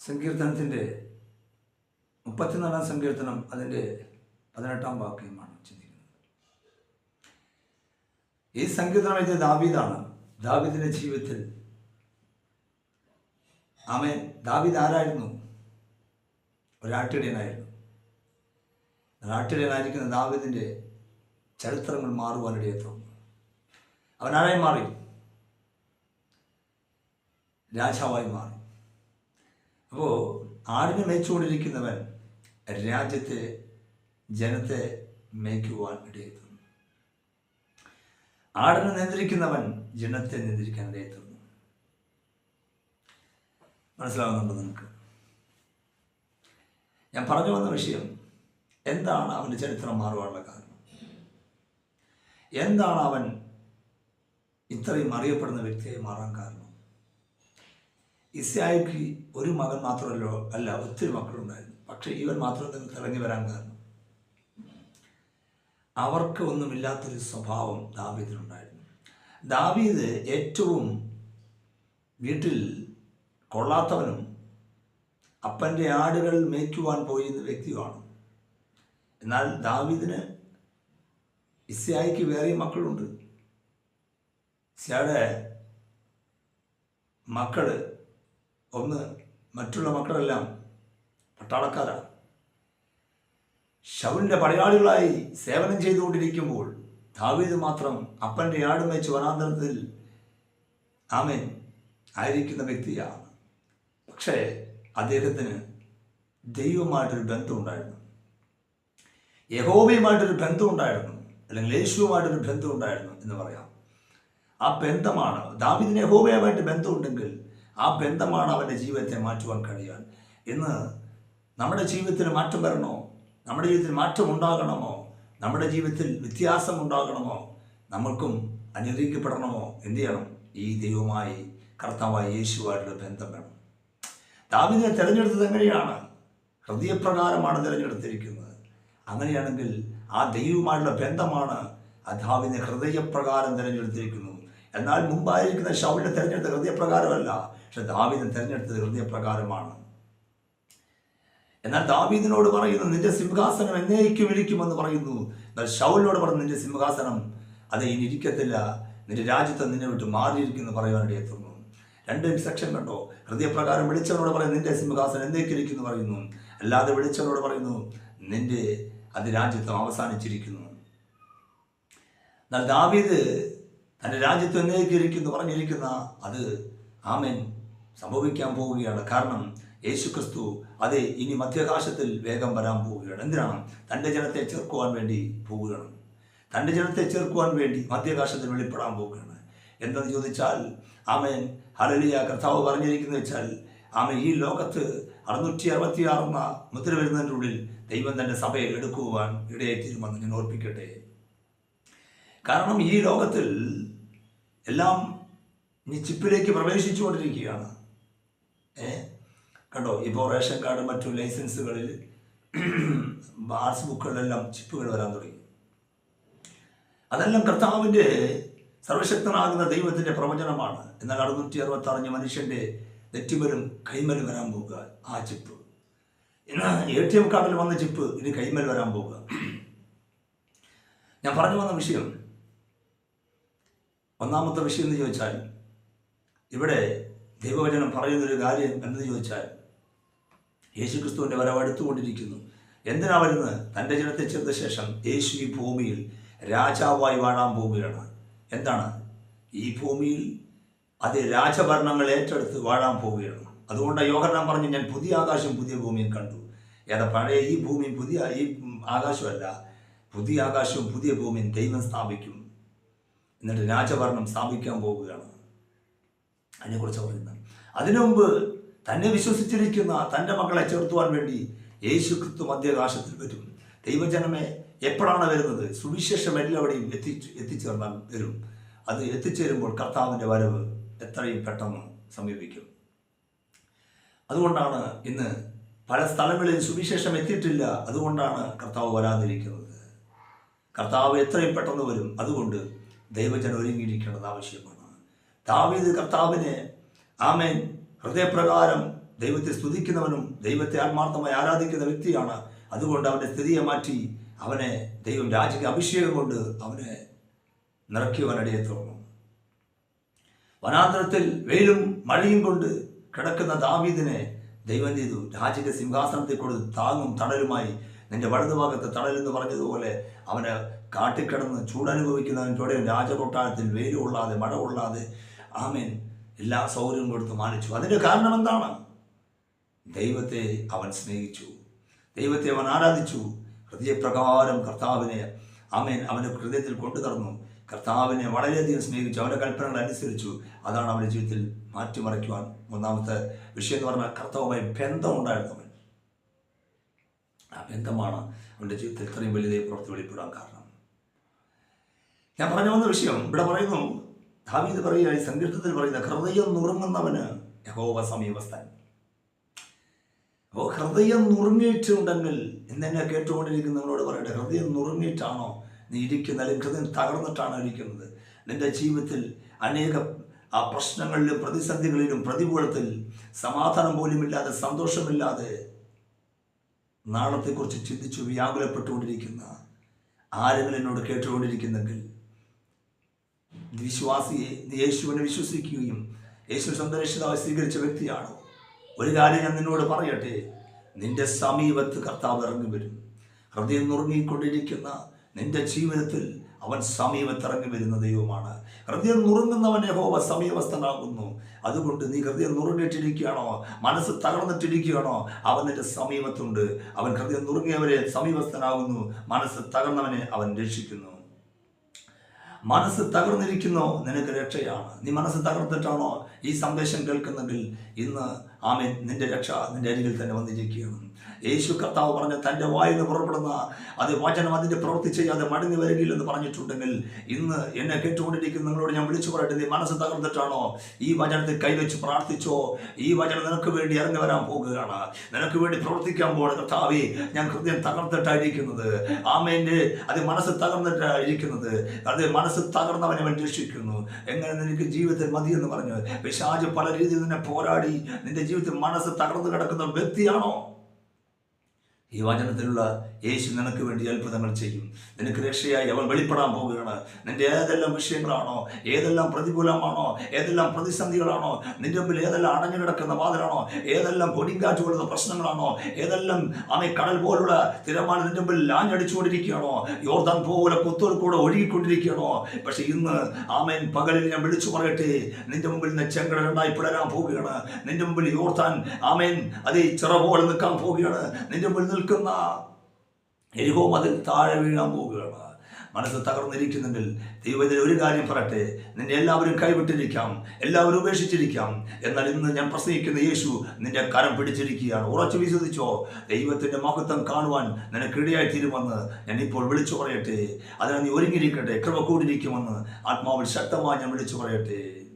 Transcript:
സങ്കീർത്തനത്തിന്റെ മുപ്പത്തിനാലാം സങ്കീർത്തനം അതിന്റെ പതിനെട്ടാം വാക്യമാണ് ചിന്തിക്കുന്നത് ഈ സങ്കീർത്തനം എഴുതിയ ദാവീദാണ് ദാവീദിന്റെ ജീവിതത്തിൽ. ആമേൻ. ദാവീദ് ആരായിരുന്നു? ഒരാട്ടിടയനായിരുന്നു ഒരാട്ടിടയനായിരിക്കുന്ന ദാവിദിന്റെ ചരിത്രങ്ങൾ മാറുവാനിടയെത്തും അവൻ ആരായി മാറി? രാജാവായി മാറി. അപ്പോൾ ആടിനെ മേച്ചുകൊണ്ടിരിക്കുന്നവൻ രാജ്യത്തെ ജനത്തെ മേയ്ക്കുവാൻ ഇടയെത്തുന്നു. ആടിനെ നിയന്ത്രിക്കുന്നവൻ ജനത്തെ നിയന്ത്രിക്കാൻ ഇടയെത്തുന്നു. മനസ്സിലാവുന്നുണ്ടോ നിങ്ങൾക്ക് ഞാൻ പറഞ്ഞു വന്ന വിഷയം എന്താണ് അവന്റെ ചരിത്രം മാറുവാനുള്ള കാരണം? എന്താണ് അവൻ ഇത്രയും അറിയപ്പെടുന്ന വ്യക്തിയായി മാറാൻ കാരണം? ഇസ്രായേൽക്ക് ഒരു മകൻ മാത്രമല്ലോ അല്ല ഒത്തിരി മക്കളുണ്ടായിരുന്നു. പക്ഷേ ഇവൻ മാത്രം തന്നെ തിളങ്ങി വരാൻ കാരണം അവർക്ക് ഒന്നുമില്ലാത്തൊരു സ്വഭാവം ദാവീദിനുണ്ടായിരുന്നു. ദാവീദ് ഏറ്റവും വീട്ടിൽ കൊള്ളാത്തവനും അപ്പന്റെ ആടുകൾ മേയ്ക്കുവാൻ പോയിരുന്ന വ്യക്തിയുമാണ്. എന്നാൽ ദാവീദിന് ഇസ്യായിക്ക് വേറെയും മക്കളുണ്ട്. ഇസ്യായുടെ മക്കൾ ഒന്ന് മറ്റുള്ള മക്കളെല്ലാം പട്ടാളക്കാരാണ്. ഷൗലിന്റെ പടയാളികളായി സേവനം ചെയ്തുകൊണ്ടിരിക്കുമ്പോൾ ദാവീദ് മാത്രം അപ്പന്റെ ആട് മേച്ച് വനാന്തരത്തിൽ ആമേൻ ആയിരിക്കുന്ന വ്യക്തിയാണ്. പക്ഷേ അദ്ദേഹത്തിന് ദൈവമായിട്ടൊരു ബന്ധമുണ്ടായിരുന്നു. യഹോബയുമായിട്ടൊരു ബന്ധമുണ്ടായിരുന്നു അല്ലെങ്കിൽ യേശുവുമായിട്ടൊരു ബന്ധമുണ്ടായിരുന്നു എന്ന് പറയാം. ആ ബന്ധമാണ് ദാവിദിന് യഹോബയുമായിട്ട് ബന്ധമുണ്ടെങ്കിൽ ആ ബന്ധമാണ് അവന്റെ ജീവിതത്തെ മാറ്റുവാൻ കഴിയാൻ ഇന്ന് നമ്മുടെ ജീവിതത്തിൽ മാറ്റം വരണോ? നമ്മുടെ ജീവിതത്തിൽ മാറ്റം ഉണ്ടാകണമോ? നമ്മുടെ ജീവിതത്തിൽ വ്യത്യാസം ഉണ്ടാകണമോ? നമ്മൾക്കും അനുഗ്രഹിക്കപ്പെടണമോ എന്ത് ചെയ്യണം? ഈ ദൈവമായി കർത്താവായ യേശുവായിട്ടുള്ള ബന്ധം വേണം ദാവിദിനെ തിരഞ്ഞെടുത്തത് എങ്ങനെയാണ്? ഹൃദയപ്രകാരമാണ് തിരഞ്ഞെടുത്തിരിക്കുന്നത്. അങ്ങനെയാണെങ്കിൽ ആ ദൈവവുമായിട്ടുള്ള ബന്ധമാണ് ആ ദാവിദിനെ ഹൃദയപ്രകാരം തിരഞ്ഞെടുത്തിരിക്കുന്നു എന്നാൽ മുമ്പായിരിക്കുന്ന ഷൗലിനെ തിരഞ്ഞെടുത്ത ഹൃദയപ്രകാരമല്ല പക്ഷെ ദാവീദിനെ തിരഞ്ഞെടുത്തത് ഹൃദയപ്രകാരമാണ്. എന്നാൽ ദാവീദിനോട് പറയുന്നു നിന്റെ സിംഹാസനം എന്നേക്കും ഇരിക്കുമെന്ന് പറയുന്നു. എന്നാൽ ഷൗലിനോട് പറഞ്ഞു നിന്റെ സിംഹാസനം അത് ഇനി ഇരിക്കത്തില്ല. നിന്റെ രാജ്യത്തെ നിന്നെ വിട്ട് മാറിയിരിക്കുന്നു പറയാനിടെ എത്തുന്നു. രണ്ട് സെക്ഷൻ കണ്ടോ? ഹൃദയപ്രകാരം വിളിച്ചവനോട് പറയുന്നു നിന്റെ സിംഹാസനം എന്നേക്കും ഇരിക്കുന്നു പറയുന്നു. അല്ലാതെ വിളിച്ചവനോട് പറയുന്നു നിന്റെ അത് രാജ്യത്വം അവസാനിച്ചിരിക്കുന്നു. എന്നാൽ ദാവീദ് തന്റെ രാജ്യത്ത് എന്നേക്കും എന്ന് പറഞ്ഞിരിക്കുന്ന അത് ആമൻ. സംഭവിക്കാൻ പോവുകയാണ്. കാരണം യേശു ക്രിസ്തു അത് ഇനി മധ്യകാശത്തിൽ വേഗം വരാൻ പോവുകയാണ്. എന്തിനാണ്? തന്റെ ജനത്തെ ചേർക്കുവാൻ വേണ്ടി പോവുകയാണ്. തന്റെ ജനത്തെ ചേർക്കുവാൻ വേണ്ടി മധ്യകാശത്തിൽ വെളിപ്പെടാൻ പോവുകയാണ്. എന്തെന്ന് ചോദിച്ചാൽ ആമൻ ഹലലിയ കർത്താവ് പറഞ്ഞിരിക്കുന്നു വെച്ചാൽ ആമൻ ഈ ലോകത്ത് അറുന്നൂറ്റി അറുപത്തി ആറുന്ന മുദ്ര വരുന്നതിന്റെ ഉള്ളിൽ ദൈവം തന്റെ സഭയെ എടുക്കുവാൻ ഇടയായിത്തീരുമെന്ന് ഞാൻ ഓർപ്പിക്കട്ടെ. കാരണം ഈ ലോകത്തിൽ എല്ലാം ഇനി ചിപ്പിലേക്ക് പ്രവേശിച്ചുകൊണ്ടിരിക്കുകയാണ്. ഏ? കണ്ടോ? ഇപ്പോൾ റേഷൻ കാർഡ് മറ്റു ലൈസൻസുകളിൽ പാസ്ബുക്കുകളിലെല്ലാം ചിപ്പുകൾ വരാൻ തുടങ്ങി. അതെല്ലാം കർത്താവിന്റെ സർവശക്തനാകുന്ന ദൈവത്തിന്റെ പ്രവചനമാണ്. എന്നാൽ അറുന്നൂറ്റി അറുപത്തി അറിഞ്ഞ മനുഷ്യന്റെ നെറ്റിമലും കൈമലും വരാൻ പോവുക ആ ചിപ്പ്. ഇന്ന് എ ടി എം കാർഡിൽ വന്ന ചിപ്പ് ഇനി കൈമൽ വരാൻ പോവുക ഞാൻ പറഞ്ഞു വന്ന വിഷയം ഒന്നാമത്തെ വിഷയം എന്ന് ചോദിച്ചാൽ ഇവിടെ ദൈവവചനം പറയുന്നൊരു കാര്യം എന്ന് ചോദിച്ചാൽ യേശുക്രിസ്തുവിന്റെ ക്രിസ്തുവിന്റെ വരവടുത്തുകൊണ്ടിരിക്കുന്നു എന്തിനാ വരുന്നത്? തന്റെ ജനത്തെ ചേർത്ത ശേഷം യേശു ഈ ഭൂമിയിൽ രാജാവായി വാഴാൻ പോവുകയാണ് എന്താണ്? ഈ ഭൂമിയിൽ അത് രാജഭരണങ്ങൾ ഏറ്റെടുത്ത് വാഴാൻ പോവുകയാണ് അതുകൊണ്ട് യോഹന്നാൻ പറഞ്ഞു ഞാൻ പുതിയ ആകാശം പുതിയ ഭൂമിയും കണ്ടു. ഏതാ പഴയ ഈ ഭൂമി പുതിയ ഈ ആകാശമല്ല പുതിയ ആകാശവും പുതിയ ഭൂമിയും ദൈവം സ്ഥാപിക്കും. എന്നിട്ട് രാജഭരണം സ്ഥാപിക്കാൻ പോവുകയാണ്. അതിനെക്കുറിച്ച് പറയുന്നത് അതിനു മുമ്പ് തന്നെ വിശ്വസിച്ചിരിക്കുന്ന തന്റെ മക്കളെ ചേർത്തുവാൻ വേണ്ടി യേശു ക്രിസ്തു മധ്യകാശത്തിൽ വരും. ദൈവജനമേ എപ്പോഴാണ് വരുന്നത്? സുവിശേഷം എല്ലാവിടെയും എത്തി എത്തിച്ചേർന്നാൽ വരും. അത് എത്തിച്ചേരുമ്പോൾ കർത്താവിന്റെ വരവ് എത്രയും പെട്ടെന്ന് സമീപിക്കും. അതുകൊണ്ടാണ് ഇന്ന് പല സ്ഥലങ്ങളിൽ സുവിശേഷം എത്തിയിട്ടില്ല. അതുകൊണ്ടാണ് കർത്താവ് വരാതിരിക്കുന്നത്. കർത്താവ് എത്രയും പെട്ടെന്ന് വരും. അതുകൊണ്ട് ദൈവജനം ഒരുങ്ങിയിരിക്കേണ്ടത് ആവശ്യമാണ്. ദാവീദ് കർത്താവിനെ ആമേൻ. ഹൃദയപ്രകാരം ദൈവത്തെ സ്തുതിക്കുന്നവനും ദൈവത്തെ ആത്മാർത്ഥമായി ആരാധിക്കുന്ന വ്യക്തിയാണ്. അതുകൊണ്ട് അവന്റെ സ്ഥിതിയെ മാറ്റി അവനെ ദൈവം രാജക അഭിഷേകം കൊണ്ട് അവനെ നിറയ്ക്കുവാനിടയെ തോന്നും. വനാന്തരത്തിൽ വെയിലും മഴയും കൊണ്ട് കിടക്കുന്ന ദാവീദിനെ ദൈവം ചെയ്തു. രാജക സിംഹാസനത്തിൽ കൊടുത്ത് താങ്ങും തണലുമായി നിന്റെ വലതുഭാഗത്ത് തണലെന്ന് പറഞ്ഞതുപോലെ അവന് കാട്ടിക്കിടന്ന് ചൂടനുഭവിക്കുന്നവന്റെ രാജകൊട്ടാരത്തിൽ വെയിൽ കൊള്ളാതെ മഴ കൊള്ളാതെ ആമേൻ എല്ലാ സൗകര്യവും കൊടുത്ത് മാനിച്ചു. അതിന്റെ കാരണം എന്താണ്? ദൈവത്തെ അവൻ സ്നേഹിച്ചു. ദൈവത്തെ അവൻ ആരാധിച്ചു? ഹൃദയപ്രകാരം കർത്താവിനെ ആമേൻ അവന്റെ ഹൃദയത്തിൽ കൊണ്ടു നടന്നു കർത്താവിനെ വളരെയധികം സ്നേഹിച്ചു. അവന്റെ കൽപ്പനകൾ അനുസരിച്ചു. അതാണ് അവന്റെ ജീവിതത്തിൽ മാറ്റിമറിക്കുവാൻ മൂന്നാമത്തെ വിഷയം എന്ന് പറഞ്ഞാൽ കർത്താവുമായി ബന്ധമുണ്ടായിരുന്നവൻ ആ ബന്ധമാണ് അവന്റെ ജീവിതത്തിൽ ഇത്രയും വലിയ പ്രവൃത്തി വെളിപ്പെടാൻ കാരണം. ഞാൻ പറഞ്ഞു വന്ന വിഷയം. ഇവിടെ പറയുന്നു ദാവീദ് പറയുക ഈ സങ്കീർത്തത്തിൽ പറയുന്ന ഹൃദയം നുറുങ്ങുന്നവന് യഹോവ സമീപസ്ഥൻ. അപ്പോൾ ഹൃദയം നുറുങ്ങിയിട്ടുണ്ടെങ്കിൽ ഇന്ന് എന്നെ കേട്ടുകൊണ്ടിരിക്കുന്നവരോട് പറയട്ടെ ഹൃദയം നുറുങ്ങിയിട്ടാണോ നീ ഇരിക്കുന്നത്? അല്ലെങ്കിൽ ഹൃദയം തകർന്നിട്ടാണോ ഇരിക്കുന്നത്? നിന്റെ ജീവിതത്തിൽ അനേക ആ പ്രശ്നങ്ങളിലും പ്രതിസന്ധികളിലും പ്രതികൂലത്തിൽ സമാധാനം പോലുമില്ലാതെ സന്തോഷമില്ലാതെ നാളത്തെക്കുറിച്ച് ചിന്തിച്ചു വ്യാകുലപ്പെട്ടുകൊണ്ടിരിക്കുന്ന ആരെങ്കിലും എന്നോട് കേട്ടുകൊണ്ടിരിക്കുന്നെങ്കിൽ വിശ്വാസിയെ യേശുവിനെ വിശ്വസിക്കുകയും യേശു സന്ദർശിതാവ് സ്വീകരിച്ച വ്യക്തിയാണോ? ഒരു കാര്യം ഞാൻ നിന്നോട് പറയട്ടെ. നിന്റെ സമീപത്ത് കർത്താവ് ഇറങ്ങി വരും. ഹൃദയം നുറുങ്ങിക്കൊണ്ടിരിക്കുന്ന നിന്റെ ജീവിതത്തിൽ അവൻ സമീപത്ത് ഇറങ്ങി വരുന്ന ദൈവമാണ്. ഹൃദയം നുറുങ്ങുന്നവൻ ഹോവ സമീപസ്ഥനാകുന്നു. അതുകൊണ്ട് നീ ഹൃദയം നുറുങ്ങിയിട്ടിരിക്കുകയാണോ? മനസ്സ് തകർന്നിട്ടിരിക്കുകയാണോ? അവൻ നിന്റെ സമീപത്തുണ്ട്. അവൻ ഹൃദയം നുറുങ്ങിയവരെ സമീപസ്ഥനാകുന്നു. മനസ്സ് തകർന്നവനെ അവൻ രക്ഷിക്കുന്നു. മനസ്സ് തകർന്നിരിക്കുന്നോ? നിനക്ക് രക്ഷയാണ്. നീ മനസ്സ് തകർത്തിട്ടാണോ ഈ സന്ദേശം കേൾക്കുന്നെങ്കിൽ ഇന്ന് ആമേൻ. നിന്റെ രക്ഷ നിന്റെ അരികിൽ തന്നെ വന്നിരിക്കുകയാണ്. യേശു കർത്താവ് പറഞ്ഞ തന്റെ വായിൽ നിന്ന് പുറപ്പെടുന്ന അത് വചനം അതിന്റെ പ്രവൃത്തി ചെയ്യാതെ മടങ്ങി വരികയില്ലെന്ന് പറഞ്ഞിട്ടുണ്ടെങ്കിൽ ഇന്ന് എന്നെ കേട്ടുകൊണ്ടിരിക്കുന്ന നിങ്ങളോട് ഞാൻ വിളിച്ചു പറയട്ടെ. നീ മനസ്സ് തകർന്നിട്ടാണോ? ഈ വചനത്തിൽ കൈവച്ച് പ്രാർത്ഥിച്ചോ? ഈ വചനം നിനക്ക് വേണ്ടി ഇറങ്ങി വരാൻ പോകുകയാണ്. നിനക്ക് വേണ്ടി പ്രവർത്തിക്കാൻ പോകണം കർത്താവേ. ഞാൻ ഹൃദയം തകർന്നിട്ടായിരിക്കുന്നത്. ആമേന്റെ അത് മനസ്സ് തകർന്നിട്ടായിരിക്കുന്നത്. അത് മനസ്സ് തകർന്നവനെ അവൻ രക്ഷിക്കുന്നു. എങ്ങനെ നിനക്ക് ജീവിതത്തിൽ മതി എന്ന് പറഞ്ഞു പിശാജ് പല രീതിയിൽ നിന്നെ പോരാടി നിന്റെ ജീവിതത്തിൽ മനസ്സ് തകർന്നു കിടക്കുന്ന വ്യക്തിയാണോ? ഈ വചനത്തിലുള്ള യേശു നിനക്ക് വേണ്ടി അത്ഭുതങ്ങൾ ചെയ്യും. നിനക്ക് രക്ഷയായി അവൻ വെളിപ്പെടാൻ പോവുകയാണ്. നിന്റെ ഏതെല്ലാം വിഷയങ്ങളാണോ ഏതെല്ലാം പ്രതികൂലമാണോ ഏതെല്ലാം പ്രതിസന്ധികളാണോ നിന്റെ മുമ്പിൽ ഏതെല്ലാം അടഞ്ഞു കിടക്കുന്ന വാതിലാണോ ഏതെല്ലാം കൊടിങ്കാറ്റ് പോലുള്ള പ്രശ്നങ്ങളാണോ ഏതെല്ലാം അമേ കടൽ പോലുള്ള തിരമാല നിന്റെ മുമ്പിൽ ലാഞ്ഞടിച്ചുകൊണ്ടിരിക്കുകയാണോ യോർദാൻ പോലെ കുത്തോൽ കൂടെ ഒഴുകിക്കൊണ്ടിരിക്കുകയാണോ പക്ഷെ ഇന്ന് ആമേൻ പകലിൽ ഞാൻ വിളിച്ചു പറയട്ടെ നിന്റെ മുമ്പിൽ നിന്ന് ചെങ്കട ഉണ്ടായി പിടരാൻ പോവുകയാണ്. നിന്റെ മുമ്പിൽ യോർത്താൻ ആമേൻ അതേ ചിറ പോലെ നിൽക്കാൻ പോവുകയാണ്. നിന്റെ മുമ്പിൽ നിൽക്കുന്ന. എരിഹോ മതിൽ താഴെ വീഴാൻ പോവുകയാണ്. മനസ്സ് തകർന്നിരിക്കുന്നെങ്കിൽ ദൈവത്തിൽ ഒരു കാര്യം പറയട്ടെ. നിന്നെ എല്ലാവരും കൈവിട്ടിരിക്കാം. എല്ലാവരും ഉപേക്ഷിച്ചിരിക്കാം. എന്നാൽ ഇന്ന് ഞാൻ പ്രസംഗിക്കുന്ന യേശു നിന്റെ കരം പിടിച്ചിരിക്കുകയാണ്. ഉറച്ചു വിശ്വസിച്ചോ? ദൈവത്തിന്റെ മഹത്വം കാണുവാൻ നിനക്ക് ഇടയായി തീരുമെന്ന് ഞാൻ ഇപ്പോൾ വിളിച്ചു പറയട്ടെ. അതിനെ നീ ഒരുങ്ങിയിരിക്കട്ടെ. കൃപ കൂടിയിരിക്കുമെന്ന് ആത്മാവിൽ ശക്തമായി ഞാൻ വിളിച്ചു പറയട്ടെ.